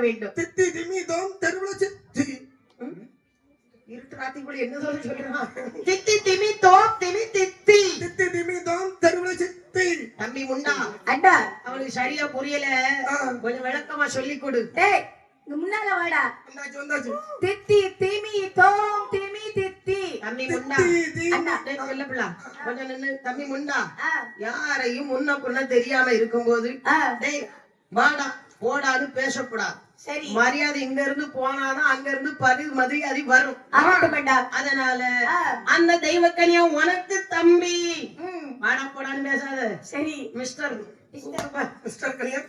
வேண்டும் தித்தி திமி தோம் தெருவுல சித்தி. இருட்டு ராத்திக்குள்ள என்ன சொல்ல சொல்றான் தித்தி திமி தோ திமி தித்தி தித்தி திமி தோம் தெருவுல சித்தி. தம்பி முண்டா அண்டா அவனுக்கு சரியா புரியல ஆ. சொல்லி கொடு டேய் இங்க முன்னால வாடா. வந்தாச்சு, வந்தாச்சு. தித்தி திமி தோம் திமி தித்தி. தம்பி முண்டா. அண்ணா டேய், சொல்ல பிள்ளை கொஞ்சம் நின்னு தம்பி முண்டா. யாரையும் முன்ன பின்ன தெரியாம இருக்கும்போது டேய் வாடா போடான்னு பேசக்கூடாது சரி. மரியாதை இங்க இருந்து போனாதான் அங்க இருந்து பரி மரியாதை வரும் அதனால அந்த தெய்வக்கனியா உனக்கு தம்பி. வாடா போடான்னு பேசாத. சரி. Mister mister. கலியர்.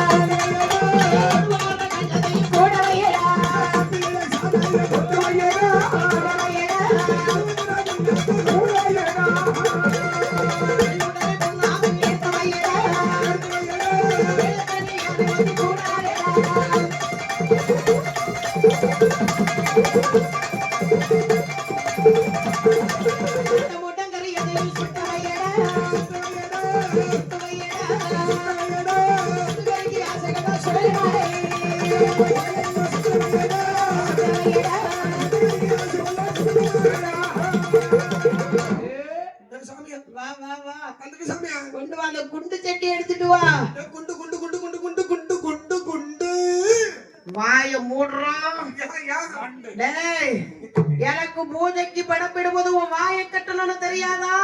வா வா வா. வந்துட்டு சாமியா. கொண்டு வா. அந்த குண்டு சட்டி எடுத்துட்டு வா. குண்டு குண்டு குண்டு குண்டு குண்டு குண்டு குண்டு குண்டு. வாய மூடுறோம். டேய் எனக்கு பூஜைக்கு படப்பிடும்போது உன் வாயை கட்டணும்னு தெரியாதா?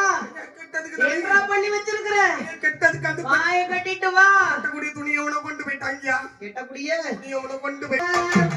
என்ன பண்ணி வச்சிருக்கிற? கெட்டதுக்கு அந்த வாயை கட்டிட்டு வா. கட்டக்கூடிய துணியை உன கொண்டு போயிட்டாங்கயா கெட்டக்கூடிய? துணியை உன கொண்டு போயிட்டாங்க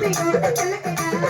Thank you.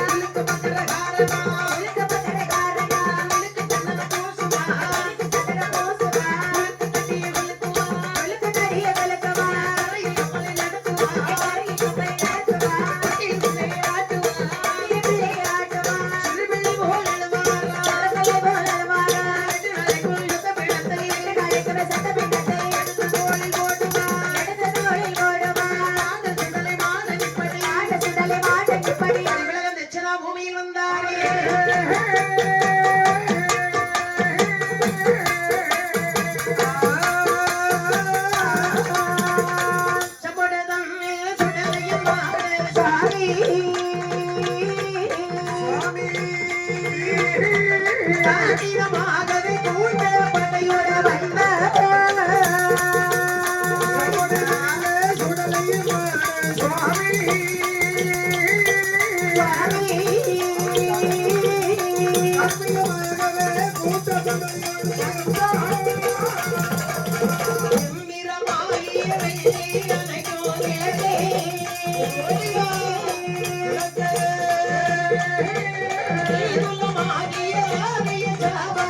ಬಾಬಾ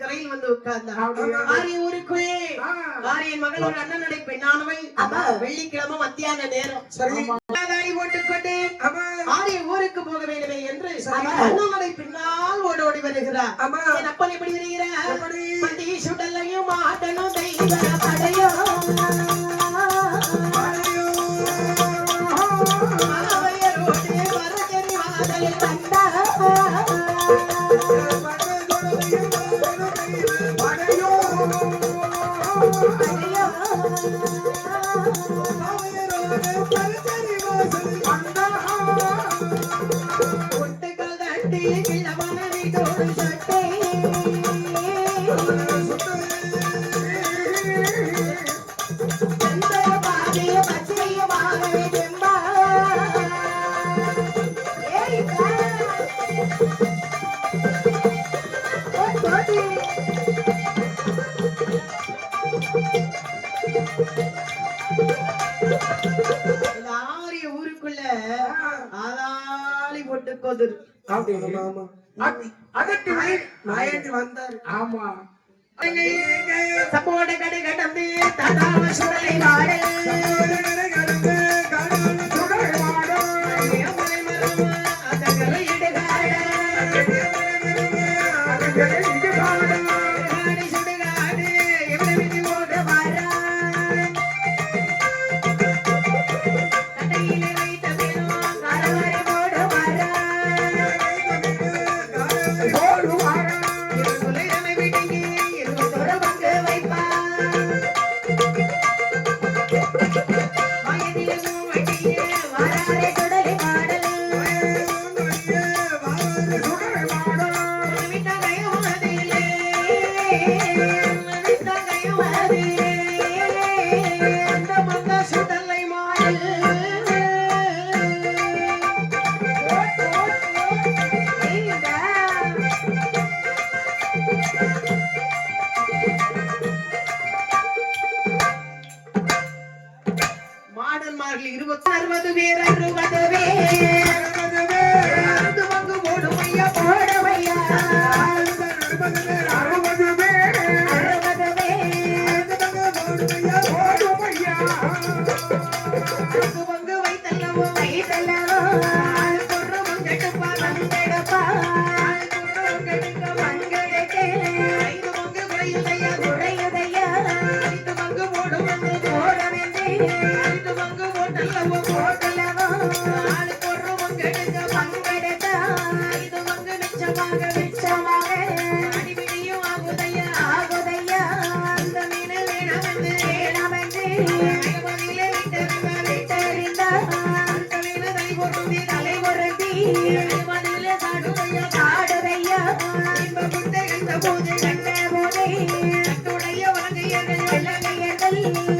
கரையில் வந்து உட்கார்ந்தார். வெள்ளிக்கிழமை மத்தியான நேரம். போட்டுக்கொண்டு ஆரிய ஊருக்கு போக வேண்டுமே என்று பேசுகிறார் அம்மா அப்பன் எப்படி இருக்கிறார் ஆரிய ஊருக்குள்ள ஆளாளி போட்டு கொதிருக்கு அதற்கு நாயன்று கடை கடந்து ததாவ சுடலை நாடே நாயன்மார்கள் இருபத்தி அறுபது பேர் அறுபது பேர் அறுபது பேர் வந்து ஓடுமையா பாடமையா. அறுபது பேர் அறுபது பேர் அறுபது பேர் ஓடுமையா பாடமையா வந்து வைத்தல்லவோ வைத்தல்லவோ. கண்ணா